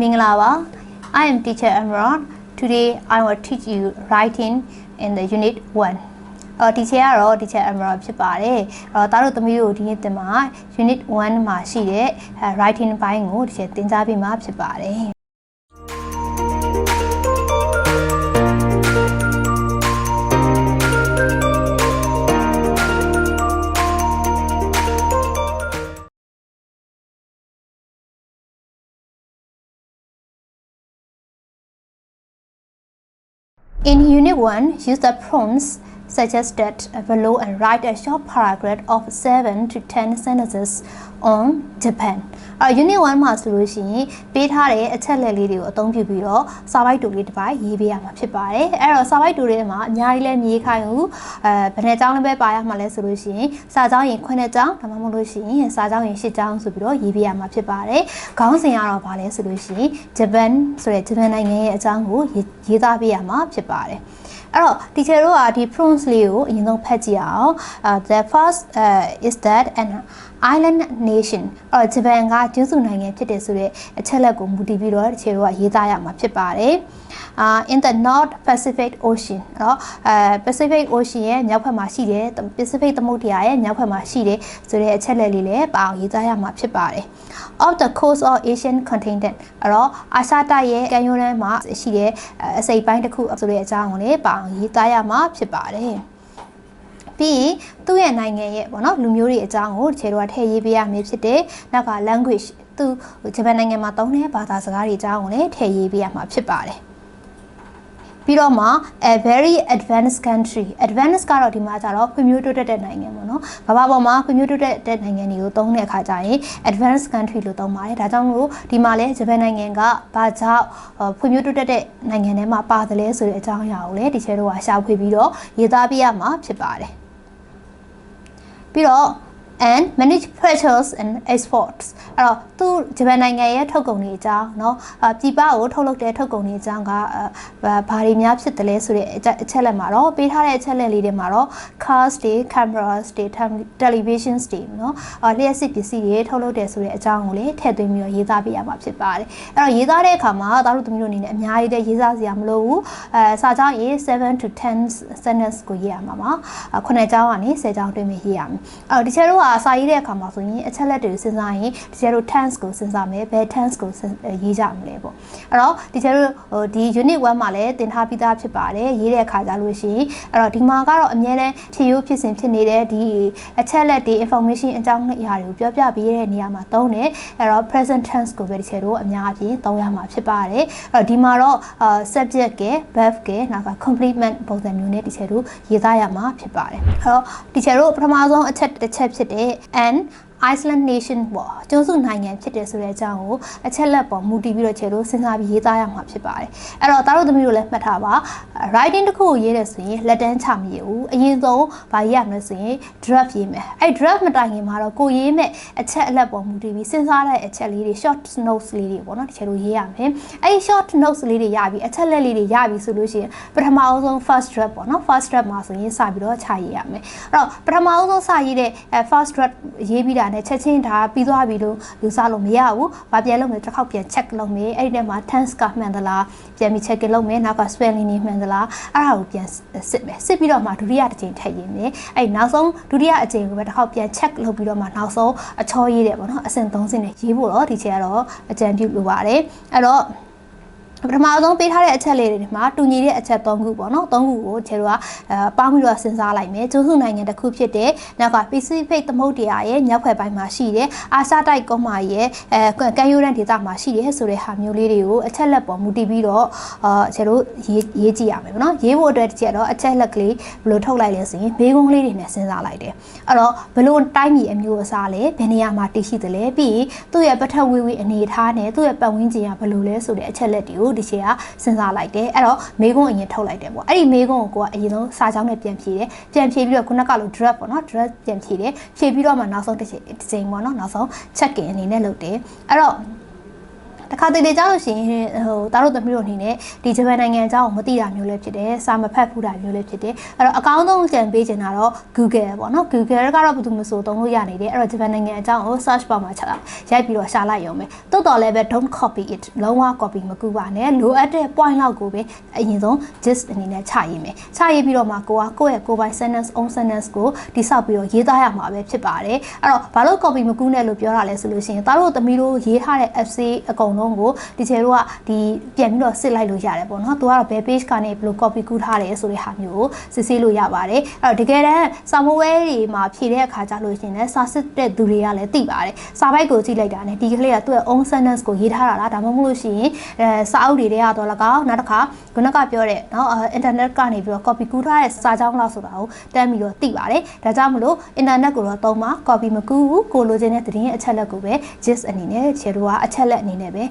မင်္ဂလာပါ I am teacher Amron today I will teach you writing in the unit 1အော် teacher ကတော့ teacher Amron ဖြစ်ပါတယ်အော်သားတို့သမီးတို့ဒီနေ့သင်မှာ unit 1မှာရှိတဲ့ writing ဘိုင်းကို teacher သင်ကြားပေးမှာဖြစ်ပါတယ် In Unit 1, use the prompts suggested below and write a short paragraph of 7 to 10 sentences on Japan. အဲ Unit 1မှာဆိုလို့ရှိရင်ပေးထားတဲ့အချက်လက်လေးတွေကိုအသုံးပြုပြီးတော့စာပိုက်တူလေးတစ်ပိုက်ရေးပေးရမှာဖြစ်ပါတယ်။အဲ့တော့စာပိုက်တူတွေမှာအများကြီးလဲမြေးခိုင်းဘူးအဲဘယ်နှကြောင်းလည်းပဲပါရမှာလဲဆိုလို့ရှိရင်စာကြောင်းရင်9ကြောင်းဒါမှမဟုတ်လို့ရှိရင်စာကြောင်းရင်10ကြောင်းဆိုပြီးတော့ရေးပေးရမှာဖြစ်ပါတယ်။ခေါင်းစဉ်ကတော့ဗာလဲဆိုလို့ရှိရင် Japan ဆိုတဲ့ဂျပန်နိုင်ငံရဲ့အကြောင်းကိုရေးသားပေးရမှာဖြစ်ပါတယ်။ အဲ့တော့ teacher တို့ကဒီ prompts လေးကိုအရင်ဆုံးဖတ်ကြည့်အောင် uh, the first uh, is that an island nation အဲ့တော့ဂျပန်ကကျွန်းစုနိုင်ငံဖြစ်တယ်ဆိုတဲ့အချက်လက်ကိုမူတည်ပြီးတော့ teacher တို့ကရေးသားရမှာဖြစ်ပါတယ်အာ in the north pacific ocean เนาะအဲ pacific ocean ရဲ့မြောက်ဘက်မှာရှိတယ် pacific သမုဒ္ဒရာရဲ့မြောက်ဘက်မှာရှိတယ်ဆိုတဲ့အချက်လက်လေးလည်းပါအောင်ရေးသားရမှာဖြစ်ပါတယ် of the coast of asian continent အဲ့တော့အာရှတိုက်ရဲ့ကမ်းရိုးတန်းမှာရှိတဲ့အစိပ်ပိုင်းတစ်ခုဆိုတဲ့အကြောင်းကိုလည်းပါ အောင်ရေးသားရမှာဖြစ်ပါတယ်ပြီးရင်သူ့ရဲ့နိုင်ငံရဲ့ပေါ့နော်လူမျိုးတွေအကြောင်းကိုတချေတော့ထည့်ရေးပေးရမည်ဖြစ်တယ်။နောက်က language သူဂျပန်နိုင်ငံမှာသုံးတဲ့ဘာသာစကားတွေအကြောင်းကိုလည်းထည့်ရေးပေးရမှာဖြစ်ပါတယ်။ ပြီးတော့မှ a very advanced country advanced ကတော့ဒီမှာကျတော့ဖွံ့ဖြိုးတိုးတက်တဲ့နိုင်ငံပေါ့နော်ကမ္ဘာပေါ်မှာဖွံ့ဖြိုးတိုးတက်တဲ့နိုင်ငံတွေကိုသုံးတဲ့အခါကျရင် advanced country လို့သုံးပါတယ်ဒါကြောင့်မို့ဒီမှာလဲဂျပန်နိုင်ငံကဘာကြောင့်ဖွံ့ဖြိုးတိုးတက်တဲ့နိုင်ငံထဲမှာပါတယ်လဲဆိုတဲ့အကြောင်းအရာကိုလည်းဒီချဲတော့ရှာဖွေပြီးတော့ရေးသားပြရမှာဖြစ်ပါတယ်ပြီးတော့ and manage pressures and exports အဲ့တော့သူဂျပန်နိုင်ငံရဲ့ထုတ်ကုန်တွေအကြောင်းเนาะပြည်ပကိုထုတ်လုပ်တဲ့ထုတ်ကုန်တွေအကြောင်းကဘာတွေများဖြစ်တယ်လဲဆိုတဲ့အချက်လက်မှာတော့ပေးထားတဲ့အချက်လက်လေးတွေမှာတော့ cars တွေ cameras တွေ televisions တွေเนาะလျှက်စစ်ပစ္စည်းတွေထုတ်လုပ်တယ်ဆိုတဲ့အကြောင်းကိုလည်းထည့်သွင်းပြီးတော့ရေးသားပေးရမှာဖြစ်ပါတယ်အဲ့တော့ရေးသားတဲ့အခါမှာသားတို့သမီးတို့အနေနဲ့အများကြီးတည်းရေးသားစရာမလိုဘူးအဲစာကြောင်းရေး7 to 10 sentence ကိုရေးရမှာပါခုနှစ်ကြောင်းကနေ10ကြောင်းတွင်းပြီးရေးရမယ်အဲ့တော့ဒီချက်တို့က စာရေးတဲ့အခါမှာဆိုရင်အချက်လက်တွေစဉ်းစားရင်ဒီကျတို့ tense ကိုစဉ်းစားမယ်ဘယ် tense ကိုရေးကြမလဲပေါ့အဲ့တော့ဒီကျတို့ဟိုဒီ unit 1မှာလည်းသင်ထားပြီးသားဖြစ်ပါတယ်ရေးတဲ့အခါကြလို့ရှိရင်အဲ့တော့ဒီမှာကတော့အများနဲ့ဖြည့်ရိုးဖြစ်စဉ်ဖြစ်နေတဲ့ဒီအချက်လက်တွေ information အကြောင်းအရာတွေကိုပြောပြပေးတဲ့နေရာမှာသုံးတယ်အဲ့တော့ present tense ကိုပဲဒီကျတို့အများအပြားသုံးရမှာဖြစ်ပါတယ်အဲ့တော့ဒီမှာတော့ subject က verb ကနောက်က complement ပုံစံမျိုးနဲ့ဒီကျတို့ရေးသားရမှာဖြစ်ပါတယ်အဲ့တော့ဒီကျတို့ပထမဆုံးအချက်တစ်ချက်ဖြစ်တဲ့ and Iceland nation ပေါ့ကျွန်းစုနိုင်ငံဖြစ်တယ်ဆိုတဲ့အကြောင်းကိုအချက်လက်ပေါ်မူတည်ပြီးတော့ခြေလို့စဉ်းစားပြီးရေးသားရမှာဖြစ်ပါတယ်အဲ့တော့သားတို့သမီးတို့လည်းမှတ်ထားပါ writing တစ်ခုကိုရေးတယ်ဆိုရင်လက်တန်းချမရဘူးအရင်ဆုံးဗာရေးရမလဲဆိုရင် draft ရေးမယ်အဲ့ draft မတိုင်ခင်မှာတော့ကိုရေးမဲ့အချက်အလက်ပေါ်မူတည်ပြီးစဉ်းစားတဲ့အချက်လေးတွေ short notes လေးတွေပေါ့နော်ဒီခြေလို့ရေးရမယ်အဲ့ short notes လေးတွေရပြီးအချက်လက်လေးတွေရပြီးဆိုလို့ရှိရင်ပထမအဆုံး first draft ပေါ့နော် first draft မှာဆိုရင်စပြီးတော့ခြာရေးရမယ်အဲ့တော့ပထမအဆုံးစရေးတဲ့ first draft ရေးပြီးတာနဲ့ချက်ချင်းဒါပြီးသွားပြီလို့ယူဆလို့မရဘူး။ဘာပြန်လုပ်မလဲတစ်ခေါက်ပြန် check လုပ်မယ်။အဲ့ဒီထဲမှာ tense ကမှန်သလားပြန်ပြီး check လုပ်မယ်။နောက်က spelling တွေမှန်သလားအဲ့ဒါကိုပြန်စစ်မယ်။စစ်ပြီးတော့မှဒုတိယတစ်ချိန်ထပ်ရေးမယ်။အဲ့နောက်ဆုံးဒုတိယအချိန်ကိုပဲတစ်ခေါက်ပြန် check လုပ်ပြီးတော့မှနောက်ဆုံးအချောရေးတယ်ပေါ့နော်။အဆင့်3ဆင့်နဲ့ရေးဖို့တော့ဒီချိန်ကတော့အကြံပြုလိုပါတယ်။အဲ့တော့ ပထမဆုံးပေးထားတဲ့အချက်လေးတွေမှာတူညီတဲ့အချက်၃ခုပေါ့နော်၃ခုကိုခြေတို့ကအဲပေါင်းပြီးတော့စဉ်းစားလိုက်မယ်ကျိုးစုနိုင်ငံတစ်ခုဖြစ်တဲ့နောက်က Pacific သမုဒ္ဒရာရဲ့မြောက်ဘက်ပိုင်းမှာရှိတဲ့အာရှတိုက်ကုန်းမရဲ့အဲကမ်းရိုးတန်းဒေသမှာရှိတဲ့ဆိုတဲ့ဟာမျိုးလေးတွေကိုအချက်လက်ပေါ်မူတည်ပြီးတော့အာခြေတို့ရေးရေးကြည့်ရမယ်ပေါ့နော်ရေးဖို့အတွက်တစ်ချက်တော့အချက်လက်ကလေးဘယ်လိုထုတ်လိုက်လဲဆိုရင်ဘေးကုန်းလေးတွေနဲ့စဉ်းစားလိုက်တယ်အဲ့တော့ဘယ်လိုတိုင်းပြည်အမျိုးအစားလဲဘယ်နေရာမှာတည်ရှိသလဲပြီးသူ့ရဲ့ပထဝီဝီအနေအထားနဲ့သူ့ရဲ့ပတ်ဝန်းကျင်ကဘယ်လိုလဲဆိုတဲ့အချက်လက်တွေကိုကိုဒီချေကစဉ်းစားလိုက်တယ်အဲ့တော့မေကွန်းအရင်ထုတ်လိုက်တယ်ပေါ့အဲ့ဒီမေကွန်းကိုကိုကအရင်ဆုံးစာကြောင်းနဲ့ပြန်ဖြေတယ်ပြန်ဖြေပြီးတော့ခုနကလို drop ပေါ့နော် drop ပြန်ဖြေတယ်ဖြေပြီးတော့မှနောက်ဆုံးတစ်ချိန်တစ်ချိန်ပေါ့နော်နောက်ဆုံး check in အနေနဲ့လုပ်တယ်အဲ့တော့ တခါတလေကြားလို့ရှိရင်ဟိုတားတို့သမီးတို့အနေနဲ့ဒီဂျပန်နိုင်ငံအကြောင်းကိုမသိတာမျိုးလည်းဖြစ်တယ်စာမဖတ်ဘူးတာမျိုးလည်းဖြစ်တယ်အဲ့တော့အကောင်းဆုံးကြံပေးချင်တာတော့ Google ပေါ့နော် Google ကတော့ဘယ်သူမှဆိုသုံးလို့ရနေတယ်အဲ့တော့ဂျပန်နိုင်ငံအကြောင်းကို search bar မှာချက်ရိုက်ပြီးတော့ရှာလိုက်ရုံပဲတိုးတော်လည်းပဲ don't copy it လုံးဝ copy မကူပါနဲ့လိုအပ်တဲ့ point လောက်ကိုပဲအရင်ဆုံး gist အနေနဲ့ချရေးမယ်ချရေးပြီးတော့မှကိုကကိုယ့်ရဲ့ကိုယ်ပိုင် sentence own sentence ကိုတိဆောက်ပြီးတော့ရေးသားရမှာပဲဖြစ်ပါတယ်အဲ့တော့ဘာလို့ copy မကူနဲ့လို့ပြောတာလဲဆိုလို့ရှိရင်သားတို့သမီးတို့ရေးထားတဲ့ essay အကုန်လုံးကိုဒီချေတို့ကဒီပြန်ပြီးတော့စစ်လိုက်လို့ရတယ်ပေါ့နော်သူကတော့ဘယ် page ကနေဘယ်လို copy ကူးထားတယ်ဆိုတဲ့ဟာမျိုးကိုစစ်ဆေးလို့ရပါတယ်အဲ့တော့တကယ်တမ်းစာမိုးဝဲတွေမှာဖြည့်တဲ့အခါကျလို့ရှင်လည်းစာစစ်တဲ့သူတွေကလည်းသိပါတယ်စာပိုက်ကိုကြည့်လိုက်တာနဲ့ဒီကလေးကသူ့ရဲ့ own sentence ကိုရေးထားတာလားဒါမှမဟုတ်လို့ရှိရင်အဲစာအုပ်တွေထဲကတော့လကောက်နောက်တစ်ခါခုနကပြောတဲ့နော် internet ကနေပြီးတော့ copy ကူးထားတဲ့စာကြောင်းလောက်ဆိုတာကိုတမ်းပြီးတော့သိပါတယ်ဒါကြောင့်မလို့ internet ကိုတော့သုံးပါ copy မကူးဘူးကိုလိုချင်တဲ့သတင်းအချက်လက်ကိုပဲ gist အနေနဲ့ share တို့ကအချက်လက်အနေနဲ့ပဲ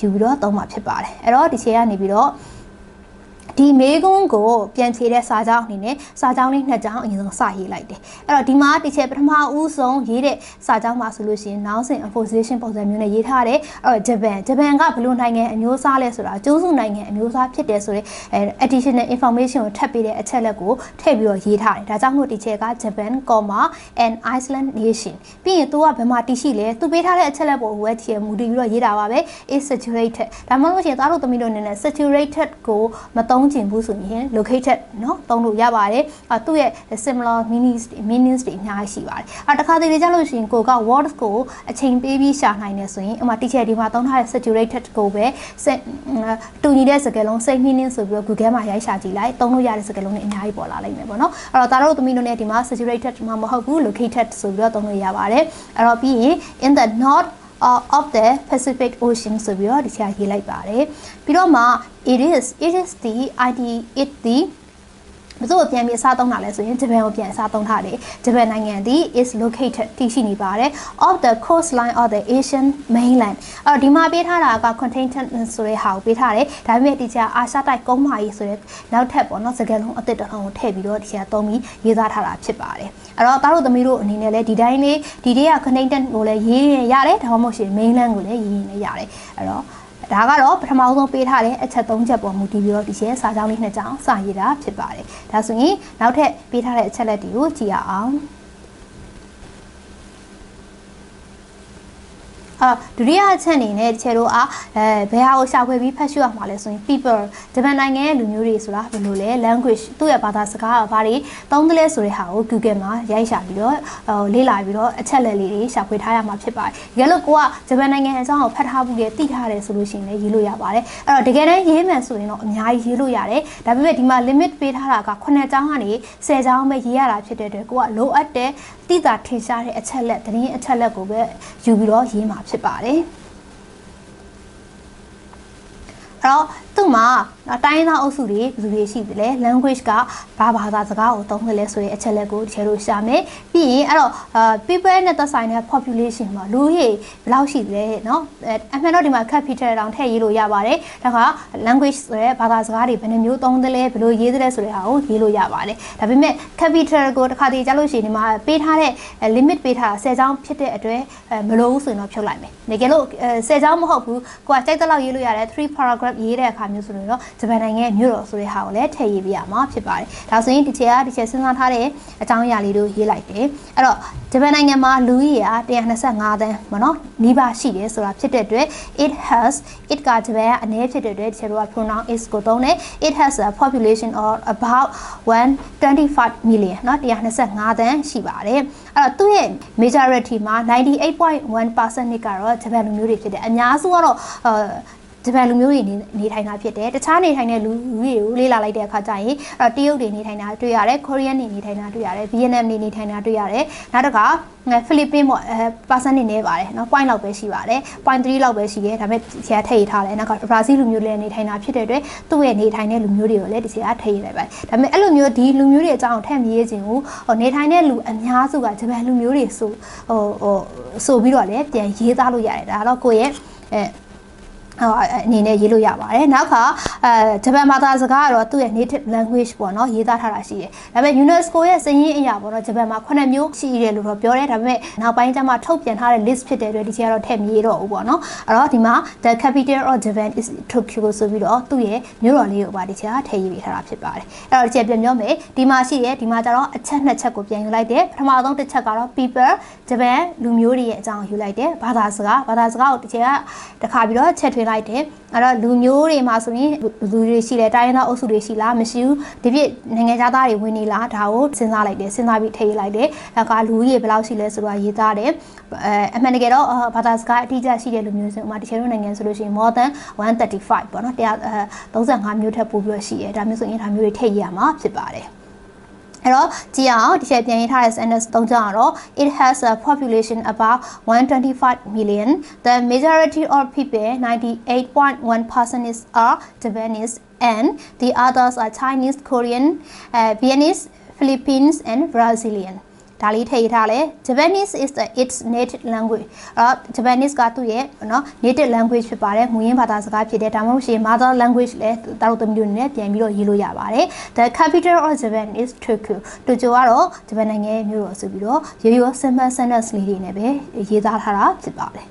ယူပြီးတော့သုံးမှာဖြစ်ပါတယ်အဲ့တော့ဒီခြေကနေပြီးတော့ ဒီမေးခွန်းကိုပြန်ဖြေတဲ့စာကြောင်းအနေနဲ့စာကြောင်းလေးနှစ်ကြောင်းအရင်ဆုံးစရေးလိုက်တယ်အဲ့တော့ဒီမှာတစ်ချက်ပထမဦးဆုံးရေးတဲ့စာကြောင်းမှာဆိုလို့ရှိရင် noun စဉ် opposition ပုံစံမျိုးနဲ့ရေးထားတယ်အဲ့တော့ဂျပန်ဂျပန်ကဘယ်လိုနိုင်ငံအမျိုးအစားလဲဆိုတာကျိုးစုနိုင်ငံအမျိုးအစားဖြစ်တယ်ဆိုတဲ့ additional information ကိုထပ်ပေးတဲ့အချက်လက်ကိုထည့်ပြီးတော့ရေးထားတယ်ဒါကြောင့်မို့ဒီချက်က Japan, and Iceland nation ပြီးရင်သူကဘယ်မှာတည်ရှိလဲသူပေးထားတဲ့အချက်လက်ပေါ်ကိုပဲထည့်မူတည်ပြီးတော့ရေးတာပါပဲ is saturated ဒါမှမဟုတ်ရှင်သားတို့သမီးတို့အနေနဲ့ saturated ကိုမသုံသုံးချင်ဘူးဆိုရင် located เนาะသုံးလို့ရပါတယ်အဲသူ့ရဲ့ similar meanings meanings တွေအများကြီးရှိပါတယ်အဲတခါတလေကြလို့ရှိရင်ကိုက words ကိုအချိန်ပေးပြီးရှာနိုင်တယ်ဆိုရင်အမှ teacher ဒီမှာသုံးထားတဲ့ saturated ကိုပဲတူညီတဲ့စကားလုံး same meaning ဆိုပြီးတော့ Google မှာရိုက်ရှာကြည့်လိုက်သုံးလို့ရတဲ့စကားလုံးတွေအများကြီးပေါ်လာလိမ့်မယ်ပေါ့နော်အဲ့တော့ဒါတို့သမီးတို့နဲ့ဒီမှာ saturated မှာမဟုတ်ဘူး located ဆိုပြီးတော့သုံးလို့ရပါတယ်အဲ့တော့ပြီးရင် in the north uh, of the Pacific Ocean ဆိုပြီးတော့ဒီချာရေးလိုက်ပါတယ်ပြီးတော့မှ it is it is the id it the ဘယ်သူ့ကိုပြန်ပြီးအစားသုံးတာလဲဆိုရင်ဂျပန်ကိုပြန်အစားသုံးထားတယ်ဂျပန်နိုင်ငံသည် is located တည်ရှိနေပါတယ် of the coastline of the Asian mainland အဲ့တော့ဒီမှာပေးထားတာက contained ဆိုတဲ့ဟာကိုပေးထားတယ်ဒါပေမဲ့ဒီချာအာရှတိုက်ကုန်းမာကြီးဆိုတဲ့နောက်ထပ်ပေါ့နော်စကားလုံးအသစ်တစ်ထောင်ကိုထည့်ပြီးတော့ဒီချာသုံးပြီးရေးသားထားတာဖြစ်ပါတယ်အဲ့တော့သားတို့သမီးတို့အနေနဲ့လည်းဒီတိုင်းလေးဒီတွေက contained ကိုလည်းရေးရင်ရတယ်ဒါမှမဟုတ်ရှင် mainland ကိုလည်းရေးရင်လည်းရတယ်အဲ့တော့ ဒါကတော့ပထမဆုံးပေးထားတဲ့အချက်၃ချက်ပေါ်မူတည်ပြီးတော့ဒီရဲ့စာကြောင်းလေးနှစ်ကြောင်းစာရေးတာဖြစ်ပါတယ်ဒါဆိုရင်နောက်ထပ်ပေးထားတဲ့အချက်လက်တွေကိုကြည့်ရအောင် အာဒုတိယအချက်အနေနဲ့တချို့တို့အားအဲဘယ်ဟာကိုရှာဖွေပြီးဖတ်ရှုရမှာလဲဆိုရင် people ဂျပန်နိုင်ငံရဲ့လူမျိုးတွေဆိုတာဘယ်လိုလဲ language သူ့ရဲ့ဘာသာစကားကဘာတွေသုံးတယ်လဲဆိုတဲ့ဟာကို Google မှာရိုက်ရှာပြီးတော့ဟိုလေ့လာပြီးတော့အချက်လက်လေးတွေရှာဖွေထားရမှာဖြစ်ပါတယ်။တကယ်လို့ကိုကဂျပန်နိုင်ငံအကြောင်းကိုဖတ်ထားဘူးလေသိထားတယ်ဆိုလို့ရှိရင်လည်းရေးလို့ရပါတယ်။အဲ့တော့တကယ်တမ်းရေးမှန်ဆိုရင်တော့အများကြီးရေးလို့ရတယ်။ဒါပေမဲ့ဒီမှာ limit ပေးထားတာက9ကျောင်းကနေ10ကျောင်းပဲရေးရတာဖြစ်တဲ့အတွက်ကိုကလိုအပ်တဲ့ တိတာထင်ရှားတဲ့အချက်လက်သတင်းအချက်လက်ကိုပဲယူပြီးတော့ရေးမှာဖြစ်ပါတယ်အဲ့တော့သူ့မှာတိုင်းသားအုပ်စုတွေဘယ်သူတွေရှိသလဲ language ကဘာဘာသာစကားကိုသုံးတယ်လဲဆိုတဲ့အချက်လက်ကိုဒီလိုရှာမယ်ပြီးရင်အဲ့တော့ people နဲ့သက်ဆိုင်တဲ့ population မှာလူကြီးဘယ်လောက်ရှိသလဲเนาะအမှန်တော့ဒီမှာ capital တောင်ထည့်ရေးလို့ရပါတယ်ဒါက language ဆိုတဲ့ဘာသာစကားတွေဘယ်နှမျိုးသုံးတယ်လဲဘယ်လိုရေးတယ်လဲဆိုတဲ့ဟာကိုရေးလို့ရပါတယ်ဒါပေမဲ့ capital ကိုတစ်ခါတည်းကြားလို့ရှိရင်ဒီမှာပေးထားတဲ့ limit ပေးထားတာ10ချောင်းဖြစ်တဲ့အတွက်မလိုဘူးဆိုရင်တော့ဖြုတ်လိုက်မယ်တကယ်လို့10ချောင်းမဟုတ်ဘူးကိုကကြိုက်တဲ့လောက်ရေးလို့ရတယ်3 paragraph ရေးတဲ့အခါ မျိုးဆိုရင်တော့ဂျပန်နိုင်ငံရဲ့မြို့တော်ဆိုတဲ့ဟာကိုလည်းထည့်ရေးပြရမှာဖြစ်ပါတယ်ဒါဆိုရင်ဒီချက်ကဒီချက်စဉ်းစားထားတဲ့အကြောင်းအရာလေးတို့ရေးလိုက်တယ်အဲ့တော့ဂျပန်နိုင်ငံမှာလူဦးရေက125သန်းမနော်နီးပါးရှိတယ်ဆိုတာဖြစ်တဲ့အတွက် it has it ကဂျပန်ကအနည်းဖြစ်တဲ့အတွက်ဒီချက်တို့က pronoun is ကိုသုံးတယ် it has a population of about 125 million เนาะ125သန်းရှိပါတယ်အဲ့တော့သူ့ရဲ့ majority မှာ98.1%နှစ်ကတော့ဂျပန်လူမျိုးတွေဖြစ်တယ်အများစုကတော့ ဂျပန်လူမျိုးတွေနေထိုင်တာဖြစ်တယ်တခြားနေထိုင်တဲ့လူတွေကိုလေ့လာလိုက်တဲ့အခါကျရင်အဲတရုတ်တွေနေထိုင်တာတွေ့ရတယ်ကိုရီးယားတွေနေထိုင်တာတွေ့ရတယ်ဗီယက်နမ်တွေနေထိုင်တာတွေ့ရတယ်နောက်တစ်ခါဖိလစ်ပင်းပေါ့အဲပါဆန်နေနေပါတယ်နော် point လောက်ပဲရှိပါတယ် point 3လောက်ပဲရှိတယ်ဒါပေမဲ့ဆရာထည့်ရထားတယ်နောက်ကဘရာဇီးလူမျိုးတွေနေထိုင်တာဖြစ်တဲ့အတွက်သူ့ရဲ့နေထိုင်တဲ့လူမျိုးတွေကိုလည်းဒီဆရာထည့်ရလိုက်ပါတယ်ဒါပေမဲ့အဲ့လိုမျိုးဒီလူမျိုးတွေအကြောင်းထည့်မြည်ခြင်းကိုနေထိုင်တဲ့လူအများစုကဂျပန်လူမျိုးတွေဆိုဟိုဟိုဆိုပြီးတော့လည်းပြန်ရေးသားလို့ရတယ်ဒါတော့ကိုယ့်ရဲ့အဲ အနေနဲ့ရေးလို့ရပါတယ်နောက်ခါအဲဂျပန်ဘာသာစကားကတော့သူ့ရဲ့ native language ပေါ့နော်ရေးသားထားတာရှိတယ်ဒါပေမဲ့ UNESCO ရဲ့စာရင်းအရာပေါ့နော်ဂျပန်မှာ9မျိုးရှိတယ်လို့တော့ပြောတယ်ဒါပေမဲ့နောက်ပိုင်းကျမှထုတ်ပြန်ထားတဲ့ list ဖြစ်တဲ့အတွက်ဒီချက်ကတော့ထည့်မရေးတော့ဘူးပေါ့နော်အဲ့တော့ဒီမှာ the capital of Japan is Tokyo ဆိုပြီးတော့သူ့ရဲ့မြို့တော်လေးကိုပါဒီချက်ကထည့်ရေးပေးထားတာဖြစ်ပါတယ်အဲ့တော့ဒီချက်ပြန်ပြောမယ်ဒီမှာရှိတယ်ဒီမှာကျတော့အချက်နှစ်ချက်ကိုပြန်ယူလိုက်တယ်ပထမဆုံးတစ်ချက်ကတော့ people ဂျပန်လူမျိုးတွေရဲ့အကြောင်းယူလိုက်တယ်ဘာသာစကားဘာသာစကားကိုဒီချက်ကတခါပြီးတော့ချက်ထွေးလိုက်တယ်အဲ့တော့လူမျိုးတွေမှာဆိုရင်လူတွေရှိတယ်တိုင်းရင်းသားအုပ်စုတွေရှိလားမရှိဘူးဒီပြည့်နိုင်ငံခြားသားတွေဝင်နေလားဒါကိုစဉ်းစားလိုက်တယ်စဉ်းစားပြီးထည့်လိုက်တယ်ဒါကလူကြီးဘယ်လောက်ရှိလဲဆိုတော့ရေးသားတယ်အဲအမှန်တကယ်တော့ဘာသာစကားအတိအကျရှိတဲ့လူမျိုးဆိုဥမာတချို့နိုင်ငံဆိုလို့ရှိရင် more than 135ပေါ့နော်135မျိုးထက်ပိုပြီးတော့ရှိတယ်ဒါမျိုးဆိုရင်ဒါမျိုးတွေထည့်ရမှာဖြစ်ပါတယ် အဲ့တော့ကြည့်အောင်ဒီချက်ပြန်ရေးထားတဲ့ sentence သုံးချက်ကတော့ it has a population about 125 million the majority of people 98.1% is are Japanese and the others are Chinese Korean uh, Vietnamese Philippines and Brazilian ဒါလေးထည့်ထားလဲ Japanese is the its native language အဲ့တော့ Japanese ကသူ့ရဲ့နော် native language ဖြစ်ပါတယ်မူရင်းဘာသာစကားဖြစ်တယ်ဒါမှမဟုတ်ရှင် mother language လဲတရုတ်သမီးတို့နဲ့ပြန်ပြီးတော့ရေးလို့ရပါတယ် The capital of Japan is Tokyo တိုကျိုကတော့ဂျပန်နိုင်ငံရဲ့မြို့တော်ဆိုပြီးတော့ရိုးရိုး simple sentence လေးတွေနဲ့ပဲရေးသားထားတာဖြစ်ပါတယ်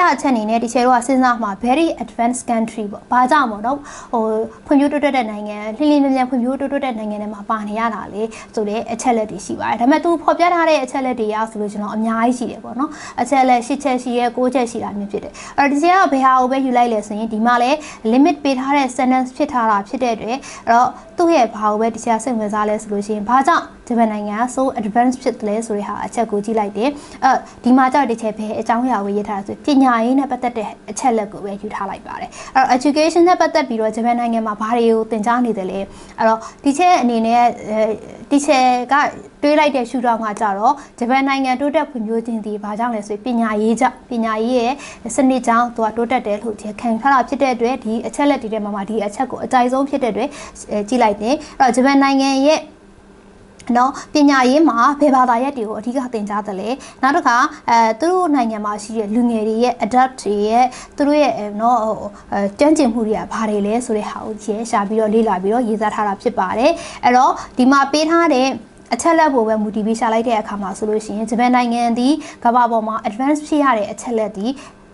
ယအချက်အနေနဲ့ဒီချေတော့စဉ်းစားမှာ very advanced country ပေါ့။ဘာကြောင့်မို့တော့ဟိုဖွံ့ဖြိုးတိုးတက်တဲ့နိုင်ငံလှင်းလှင်းမြန်မြန်ဖွံ့ဖြိုးတိုးတက်တဲ့နိုင်ငံတွေမှာပါနေရတာလေဆိုတဲ့အချက်လက်တွေရှိပါတယ်။ဒါပေမဲ့သူဖော်ပြထားတဲ့အချက်လက်တွေရဆိုလို့ကျွန်တော်အများကြီးရှိတယ်ပေါ့နော်။အချက်လက်၈ချက်ရှိရဲ၉ချက်ရှိတာမျိုးဖြစ်တယ်။အဲ့တော့ဒီချေကဘယ်ဟာကိုပဲယူလိုက်လဲဆိုရင်ဒီမှာလဲ limit ပေးထားတဲ့ sentence ဖြစ်ထားတာဖြစ်တဲ့အတွက်အဲ့တော့သူ့ရဲ့ဘာကိုပဲဒီချေစိတ်ဝင်စားလဲဆိုလို့ရှိရင်ဘာကြောင့် ဂျပန်နိုင်ငံက so advanced ဖြစ်တယ်လဲဆိုတဲ့ဟာအချက်ကိုကြည့်လိုက်တယ်။အဲဒီမှာကြောက်ဒီချက်ပဲအကြောင်းအရာကိုရေးထားတာဆိုပညာရေးနဲ့ပတ်သက်တဲ့အချက်လက်ကိုပဲယူထားလိုက်ပါတယ်။အဲ့တော့ education နဲ့ပတ်သက်ပြီးတော့ဂျပန်နိုင်ငံမှာဘာတွေကိုသင်ကြားနေတယ်လဲ။အဲ့တော့ဒီချက်အနေနဲ့ဒီချက်ကတွေးလိုက်တဲ့ရှုထောင့်ကကြတော့ဂျပန်နိုင်ငံတိုးတက်ဖွံ့ဖြိုးခြင်းဒီဘာကြောင့်လဲဆိုပညာရေးကြောင့်ပညာရေးရဲ့စနစ်ကြောင့်သူကတိုးတက်တယ်လို့ခံထားတာဖြစ်တဲ့အတွက်ဒီအချက်လက်တွေထဲမှာဒီအချက်ကိုအကြိုက်ဆုံးဖြစ်တဲ့အတွက်ကြည့်လိုက်တယ်။အဲ့တော့ဂျပန်နိုင်ငံရဲ့ နော်ပညာရေးမှာဘယ်ဘာသာရပ်တွေကိုအဓိကသင်ကြားတယ်လဲနောက်တစ်ခါအဲသူတို့နိုင်ငံမှာရှိတဲ့လူငယ်တွေရဲ့ adapt တွေရဲ့သူတို့ရဲ့နော်အဲကြမ်းကျင်မှုတွေကဘာတွေလဲဆိုတဲ့ဟာကိုရဲရှာပြီးတော့လေ့လာပြီးတော့ရေးသားထားတာဖြစ်ပါတယ်အဲ့တော့ဒီမှာပေးထားတဲ့အချက်လက်ကိုပဲမူတည်ပြီးရှာလိုက်တဲ့အခါမှာဆိုလို့ရှိရင်ဂျပန်နိုင်ငံဒီကမ္ဘာပေါ်မှာ advance ဖြစ်ရတဲ့အချက်လက်ဒီ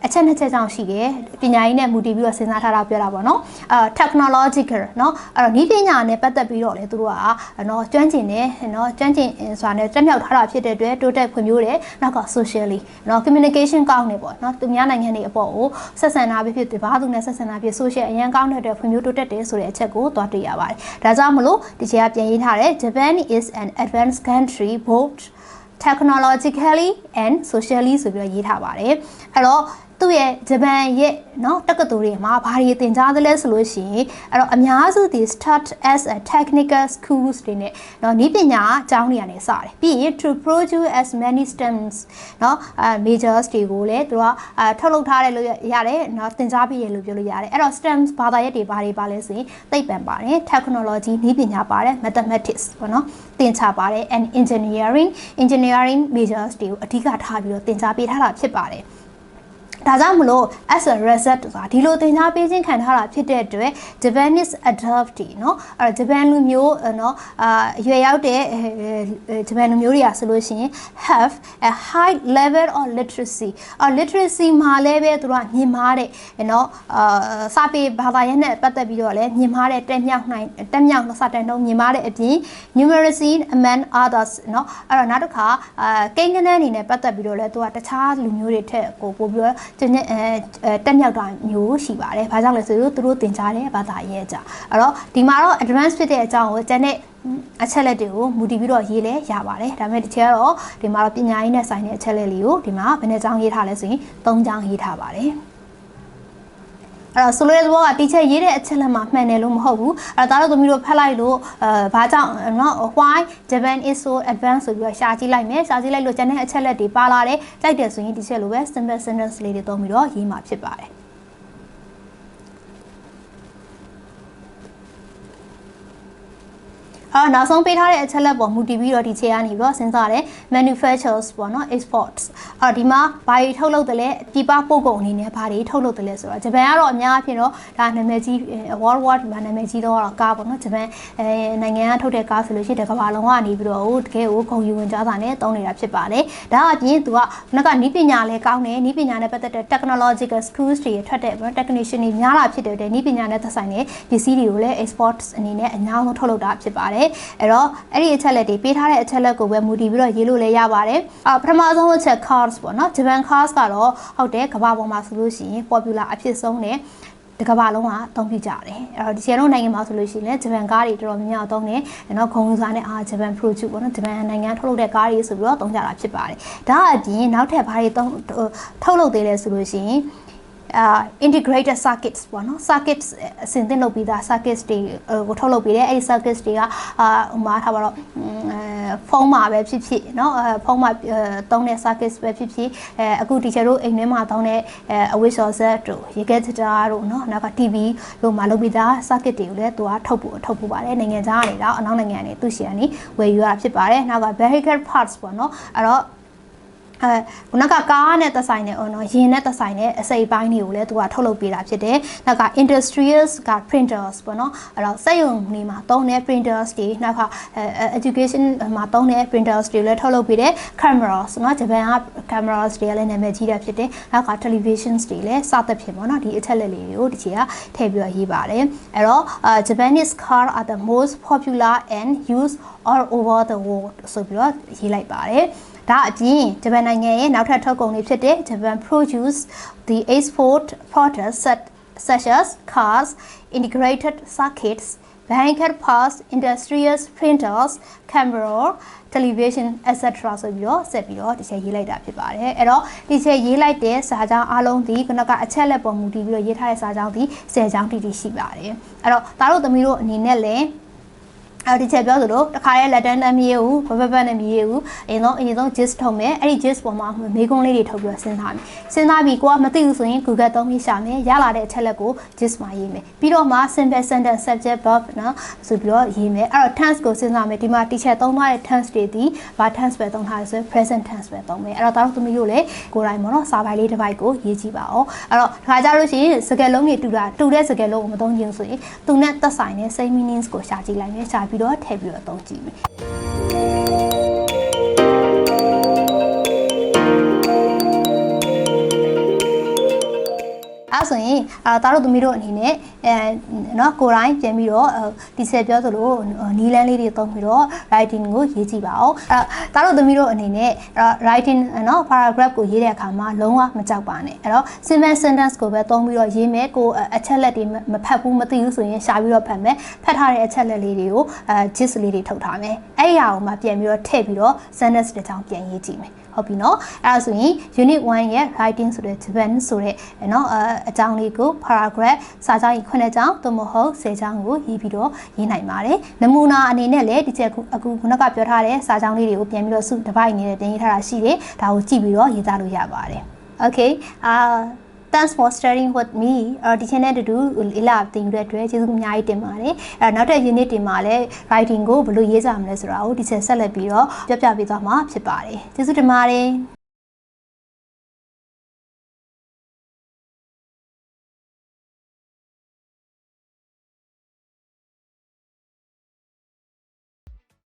အချက်နှစ်ချက်ကြောင့်ရှိတယ်ပညာရေးနဲ့မူတည်ပြီးတော့စဉ်းစားထားတာပြောတာပေါ့နော်အဲ technological เนาะအဲ့တော့ဤပညာနဲ့ပတ်သက်ပြီးတော့လေသူတို့ကနော်ကျွမ်းကျင်တယ်နော်ကျွမ်းကျင်ဆိုတာနဲ့တက်မြောက်ထားတာဖြစ်တဲ့အတွက်တိုးတက်ဖွံ့ဖြိုးတယ်နောက်က socially နော် communication ကောင်းတယ်ပေါ့နော်သူများနိုင်ငံတွေအပေါ်ကိုဆက်ဆံတာဖြစ်ဖြစ်ဒီဘာသူနဲ့ဆက်ဆံတာဖြစ် social အရင်ကောင်းတဲ့အတွက်ဖွံ့ဖြိုးတိုးတက်တယ်ဆိုတဲ့အချက်ကိုသွားတွေ့ရပါတယ်ဒါကြောင့်မလို့ဒီချက်ကပြန်ရေးထားတယ် Japan is an advanced country both technologically and socially ဆိုပြီးတော့ရေးထားပါတယ်အဲ့တော့ သူ့ရဲ့ဂျပန်ရဲ့เนาะတက္ကသိုလ်တွေမှာဘာတွေသင်ကြားသလဲဆိုလို့ရှိရင်အဲ့တော့အများစုဒီ start as a technical schools တွေနဲ့เนาะဤပညာအကြောင်းတွေကနေစတယ်ပြီးရင် to produce as many stems เนาะအဲ majors တွေကိုလည်းသူကအဲထုတ်လုပ်ထားတယ်လို့ရတယ်เนาะသင်ကြားပေးရလို့ပြောလို့ရတယ်အဲ့တော့ stems ဘာသာရပ်တွေဘာတွေပါလဲဆိုရင်သိပ္ပံပါတယ် technology ဤပညာပါတယ် mathematics ပေါ့နော်သင်ချပါတယ် and engineering engineering majors တွေကိုအဓိကထားပြီးတော့သင်ကြားပေးထားတာဖြစ်ပါတယ် ဒါကြောင့်မလို့ as a result ဆိုတာဒီလိုသင်ကြားပေးခြင်းခံထားတာဖြစ်တဲ့အတွက် Japanese adoptee เนาะအဲဂျပန်လူမျိုးเนาะအာရွယ်ရောက်တဲ့ဂျပန်လူမျိုးတွေကဆိုလို့ရှိရင် have a high level of literacy အော် literacy မှာလည်းပဲသူတို့ကမြင်မာတဲ့เนาะအာစာပေဘာသာရပ်နဲ့ပတ်သက်ပြီးတော့လည်းမြင်မာတဲ့တက်မြောက်နိုင်တက်မြောက်စာတန်နှုန်းမြင်မာတဲ့အပြင် numeracy among others เนาะအဲ့တော့နောက်တစ်ခါအာကိန်းကနန်းအနေနဲ့ပတ်သက်ပြီးတော့လည်းသူကတခြားလူမျိုးတွေထက်ကိုပို့ပြီးတော့ ကျင်းအဲတက်မြောက်တာမျိုးရှိပါတယ်။ဘာကြောင့်လဲဆိုတော့သူတို့သင်ကြားတဲ့ဘာသာရေးအကြောင်း။အဲ့တော့ဒီမှာတော့ advance ဖြစ်တဲ့အကြောင်းကိုကျန်တဲ့အချက်လက်တွေကိုမူတည်ပြီးတော့ရေးလဲရပါတယ်။ဒါပေမဲ့ဒီချက်ကတော့ဒီမှာတော့ပညာရေးနဲ့ဆိုင်တဲ့အချက်လက်လေးကိုဒီမှာဘယ်နှကြောင်းရေးထားလဲဆိုရင်၃ကြောင်းရေးထားပါတယ်။ အဲ့တော့ဆိုလိုတဲ့ဘောကတီချက်ရေးတဲ့အချက်လက်မှာမှန်တယ်လို့မဟုတ်ဘူးအဲ့တော့ဒါတော့သမီးတို့ဖတ်လိုက်လို့အဲဘာကြောင့်နော် why Japan is so advanced ဆိုပြီးတော့ရှာကြည့်လိုက်မယ်ရှာကြည့်လိုက်လို့ကျန်တဲ့အချက်လက်တွေပါလာတယ်လိုက်တယ်ဆိုရင်ဒီချက်လိုပဲ simple sentence လေးတွေသုံးပြီးတော့ရေးမှာဖြစ်ပါတယ် ဟတော့နောက်ဆုံးပေးထားတဲ့အချက်လက်ပေါ်မူတည်ပြီးတော့ဒီခြေကနေပြီးတော့စဉ်းစားတယ် manufacturers ပေါ့နော် exports အဲ့တော့ဒီမှာဘာတွေထုတ်လုပ်တယ်လဲပြည်ပပို့ကုန်အနေနဲ့ဘာတွေထုတ်လုပ်တယ်လဲဆိုတော့ဂျပန်ကတော့အများအပြားတော့ဒါနာမည်ကြီး World War ဒီမှာနာမည်ကြီးတော့ကားပေါ့နော်ဂျပန်အဲနိုင်ငံကထုတ်တဲ့ကားဆိုလို့ရှိရင်တစ်ကမ္ဘာလုံးကနေပြီးတော့ဟိုတကယ်ကိုဂုဏ်ယူဝင်ကြတာနဲ့တုံးနေတာဖြစ်ပါတယ်ဒါအပြင်သူကခုနကနီးပညာလည်းကောင်းတယ်နီးပညာနဲ့ပတ်သက်တဲ့ technological schools တွေထွက်တဲ့ technician တွေများလာဖြစ်တဲ့နီးပညာနဲ့သက်ဆိုင်တဲ့ပစ္စည်းတွေကိုလည်း export အနေနဲ့အများဆုံးထုတ်လုပ်တာဖြစ်ပါတယ်အဲ့တော့အဲ့ဒီအချက်လက်တွေပေးထားတဲ့အချက်လက်ကိုပဲမူတည်ပြီးတော့ရေးလို့လည်းရပါတယ်အပထမဆုံးအချက် cars ပေါ့နော် Japan cars ကတော့ဟုတ်တယ်ကမ္ဘာပေါ်မှာဆိုလို့ရှိရင် popular အဖြစ်ဆုံးတဲ့တကဘာလုံးကအသုံးပြုကြတယ်အဲ့တော့ဒီချေလုံးနိုင်ငံမှာဆိုလို့ရှိရင်လည်းဂျပန်ကားတွေတော်တော်များများအသုံးတယ်နော်ခုံစားနဲ့အာဂျပန် produce ပေါ့နော်ဂျပန်နိုင်ငံထုတ်လုပ်တဲ့ကားတွေဆိုပြီးတော့သုံးကြတာဖြစ်ပါတယ်ဒါအပြင်နောက်ထပ်ဘာတွေသုံးထုတ်လုပ်သေးလဲဆိုလို့ရှိရင် အာ integrated circuits ပေါ့နော် circuits အစဉ်သင့်လုပ်ပြီးသား circuits တွေကိုထုတ်လုပ်ပြီးတယ်အဲ့ဒီ circuits တွေကအာဟိုမှာထားပါတော့အဲဖုန်းမှာပဲဖြစ်ဖြစ်เนาะဖုန်းမှာသုံးတဲ့ circuits ပဲဖြစ်ဖြစ်အဲအခု teacher တို့အိမ်ထဲမှာသုံးတဲ့အဝိစော်ဆက်တို့ရေခဲတတာတို့เนาะနောက်က TV တို့မှာလုပ်ပြီးသား circuit တွေကိုလည်းသူကထုတ်ဖို့ထုတ်ဖို့ပါတယ်နိုင်ငံခြားကနေတော့အနောက်နိုင်ငံကနေသူ့ရှီကနေဝယ်ယူရတာဖြစ်ပါတယ်နောက်က vehicle parts ပေါ့เนาะအဲ့တော့ အဲခုနကကားနဲ့သက်ဆိုင်တဲ့အော်နော်ရင်နဲ့သက်ဆိုင်တဲ့အစိပ်ပိုင်းတွေကိုလည်းသူကထုတ်လုပ်ပေးတာဖြစ်တယ်။နောက်က industrials က printers ပေါ့နော်။အဲ့တော့စက်ရုံတွေမှာသုံးတဲ့ printers တွေနောက်က education မှာသုံးတဲ့ printers တွေလည်းထုတ်လုပ်ပေးတယ် cameras နော်ဂျပန်က cameras တွေကလည်းနာမည်ကြီးတာဖြစ်တယ်။နောက်က televisions တွေလည်းစသဖြင့်ပေါ့နော်ဒီအချက်လက်လေးတွေကိုဒီချီကထည့်ပြီးတော့ရေးပါတယ်။အဲ့တော့ Japanese car are the most popular and used all over the world ဆိုပြီးတော့ရေးလိုက်ပါတယ်။ ဒါအပြင်ဂျပန်နိုင်ငံရဲ့နောက်ထပ်ထုတ်ကုန်တွေဖြစ်တဲ့ Japan produce the export products such as cars integrated circuits vehicle parts industrial printers camera television etc ဆိုပြီးတော့ဆက်ပြီးတော့ဒီချက်ရေးလိုက်တာဖြစ်ပါတယ်အဲ့တော့ဒီချက်ရေးလိုက်တဲ့စာကြောင်းအလုံးဒီခုနကအချက်လက်ပေါ်မူတည်ပြီးတော့ရေးထားတဲ့စာကြောင်းဒီ10ကြောင်းတိတိရှိပါတယ်အဲ့တော့ဒါတို့သမီးတို့အနေနဲ့လည်း အဲဒီချက်ပြောသလိုတခါရဲလက်တန်းတန်းမရေးဘူးဘဘဘနဲ့မရေးဘူးအရင်ဆုံးအရင်ဆုံး gist ထုတ်မယ်အဲ့ဒီ gist ပေါ်မှာမေးခွန်းလေးတွေထုတ်ပြီးစဉ်းစားမယ်စဉ်းစားပြီးကိုကမသိဘူးဆိုရင် Google သုံးပြီးရှာမယ်ရလာတဲ့အချက်လက်ကို gist မှာရေးမယ်ပြီးတော့မှ simple sentence subject verb နော်ဆိုပြီးတော့ရေးမယ်အဲ့တော့ tense ကိုစဉ်းစားမယ်ဒီမှာ teacher သုံးထားတဲ့ tense တွေဒီဘာ tense ပဲသုံးထားလဲဆိုရင် present tense ပဲသုံးမယ်အဲ့တော့ဒါတို့သမီးတို့လည်းကိုယ်တိုင်ပေါ့နော်စာပိုင်လေးတစ်ပိုက်ကိုရေးကြည့်ပါအောင်အဲ့တော့ခါကြလို့ရှိရင်စကားလုံးတွေတူတာတူတဲ့စကားလုံးကိုမသုံးချင်ဆိုရင်သူနဲ့သက်ဆိုင်တဲ့ same meanings ကိုရှာကြည့်လိုက်မယ်ရှာပြီးတော့ထည့်ပြီးတော့သုံးကြည့်မယ် ဆိုရင်အာသားတို့သမီးတို့အနေနဲ့အဲနော်ကိုယ်တိုင်းပြန်ပြီးတော့ဒီဆယ်ပြောသလိုနီးလန်းလေးတွေသုံးပြီးတော့ writing ကိုရေးကြည့်ပါအောင်အဲသားတို့သမီးတို့အနေနဲ့ writing နော် paragraph ကိုရေးတဲ့အခါမှာလုံးဝမကြောက်ပါနဲ့အဲ့တော့ simple sentence ကိုပဲသုံးပြီးတော့ရေးမယ်ကိုအချက်လက်တွေမဖတ်ဘူးမသိဘူးဆိုရင်ရှာပြီးတော့ဖတ်မယ်ဖတ်ထားတဲ့အချက်လက်လေးတွေကိုအဲ gist လေးတွေထုတ်ထားမယ်အဲ့ဒီအရာကိုမှပြန်ပြီးတော့ထည့်ပြီးတော့ sentence တစ်ချောင်းပြန်ရေးကြည့်မယ် ဟုတ်ပြီเนาะအဲ့ဒါဆိုရင် unit 1ရဲ့ writing ဆိုတဲ့ Japan ဆိုတဲ့เนาะအကြောင်းလေးကို paragraph စာကြောင်းကြီး9ကြောင်းသို့မဟုတ်10ကြောင်းကိုရေးပြီးတော့ရေးနိုင်ပါတယ်နမူနာအနေနဲ့လည်းဒီချက်အခုခုနကပြောထားတဲ့စာကြောင်းလေးတွေကိုပြန်ပြီးတော့စုတစ်ပိုက်အနေနဲ့ပြန်ရေးထားတာရှိတယ်ဒါကိုကြည့်ပြီးတော့ရေးသားလို့ရပါတယ် okay အာ thanks for studying with me အဲ့ဒီ channel တူလေ့လာသင်ယူတဲ့အတွက်ကျေးဇူးအများကြီးတင်ပါတယ်အဲ့နောက်ထပ် unit တင်မှာလည်း writing ကိုဘယ်လိုရေးကြမလဲဆိုတာကိုဒီချက်ဆက်လက်ပြီးတော့ပြောပြပေးသွားမှာဖြစ်ပါတယ်ကျေးဇူးတင်ပါတယ်